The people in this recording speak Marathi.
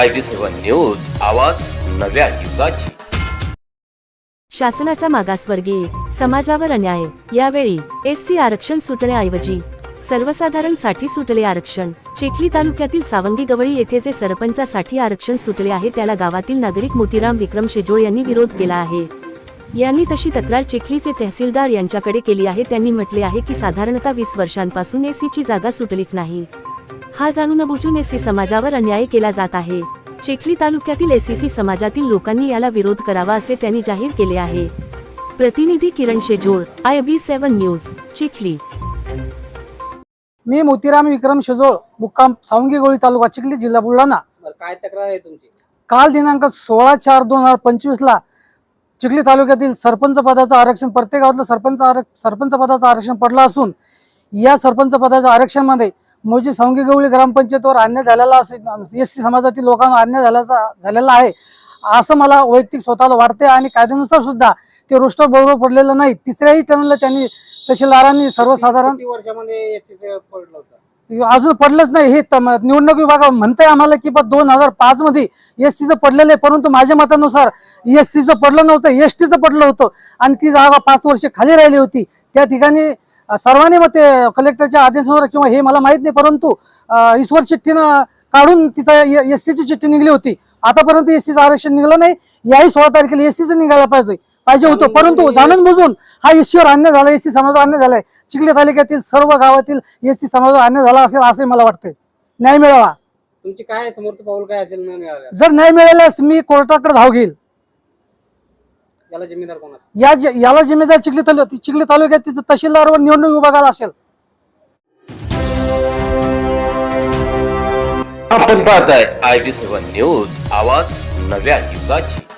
आय बी सेवन न्यूज आवाज नव्या युगाची. शासनाचा मागासवर्गीय समाजावर अन्याय यावेळी एस सी आरक्षण सुटण्याऐवजी सर्वसाधारणसाठी सुटले आरक्षण. चिखली तालुक्यातील सावंगी गवळी येथे जे सरपंचासाठी आरक्षण सुटले आहे त्याला गावातील नागरिक मोतीराम विक्रम शेजोळ यांनी विरोध केला आहे. यांनी तशी तक्रार चिखलीचे तहसीलदार यांच्याकडे केली आहे. त्यांनी म्हटले आहे की साधारणतः वीस वर्षांपासून एसीची जागा सुटलीच नाही. हा जाणून बुजून एसी समाजावर अन्याय केला जात आहे. चिखली तालुक्यातील एसीसी समाजातील लोकांनी याला विरोध करावा असे त्यांनी जाहीर केले आहे. प्रतिनिधी Kiran Shejol I B seven news Chikhli. मी मोतीराम विक्रम शेजोळ मुक्काम सावंगी गोळी तालुका चिखली जिल्हा बुलढाणा. बरं काय तक्रार आहे तुमची? काल दिनांक सोळा चार दोन हजार पंचवीस ला चिखली तालुक्यातील सरपंच पदाचं आरक्षण प्रत्येक गावातलं सरपंच आरक सरपंच पदाचं आरक्षण पडलं असून या सरपंच पदाच्या आरक्षणामध्ये मोजी सावंगी गवळी ग्रामपंचायतीवर अन्याय झालेला असेल एस सी समाजातील लोकांना अन्याय झाल्याचा झालेला आहे. असं मला वैयक्तिक स्वतःला वाटते आणि कायद्यानुसार सुद्धा ते रोस्टर बरोबर पडलेलं नाही. तिसऱ्याही टर्नला त्यांनी तहसीलदारांनी सर्वसाधारण वर्षामध्ये पडलं होतं? अजून पडलंच नाही. हे निवडणूक विभाग म्हणताय आम्हाला की बा दोन हजार पाच मध्ये एस चं पडलेलं आहे. परंतु माझ्या मतानुसार एस चं पडलं नव्हतं. एस टीचं पडलं होतं. आणि ती जागा पाच वर्ष खाली राहिली होती. त्या ठिकाणी सर्वांनी मग ते कलेक्टरच्या आदेशानुसार किंवा हे मला माहीत नाही परंतु ईश्वर चिठ्ठीनं काढून तिथं एस ची चिठ्ठी निघली होती. आतापर्यंत एस चं आरक्षण निघलं नाही. याही सोळा तारखेला एस चं निघायला पाहिजे पाहिजे होतं. परंतु जाणून बुजून हा ईश्वर अन्य झाला एससी समाजावर अन्य झालाय. चिखली तालुक्यातील सर्व गावातील एससी समाजावर अन्य झाला असेल असे मला वाटते न्याय मिळावा. तुमची काय समोरचं पाऊल काय असेल? जर न्याय मिळाल्यास मी कोर्टाकडे धाव घेईल. याला जिम्मेदार कोण असेल? या ज- याला जिम्मेदार चिखली तालु चिखली तालुक्यात तिथं तहसीलदार व निवडणूक विभागाला असेल. आपण पाहताय आय बी सेवन न्यूज आवाज नव्या युगाची.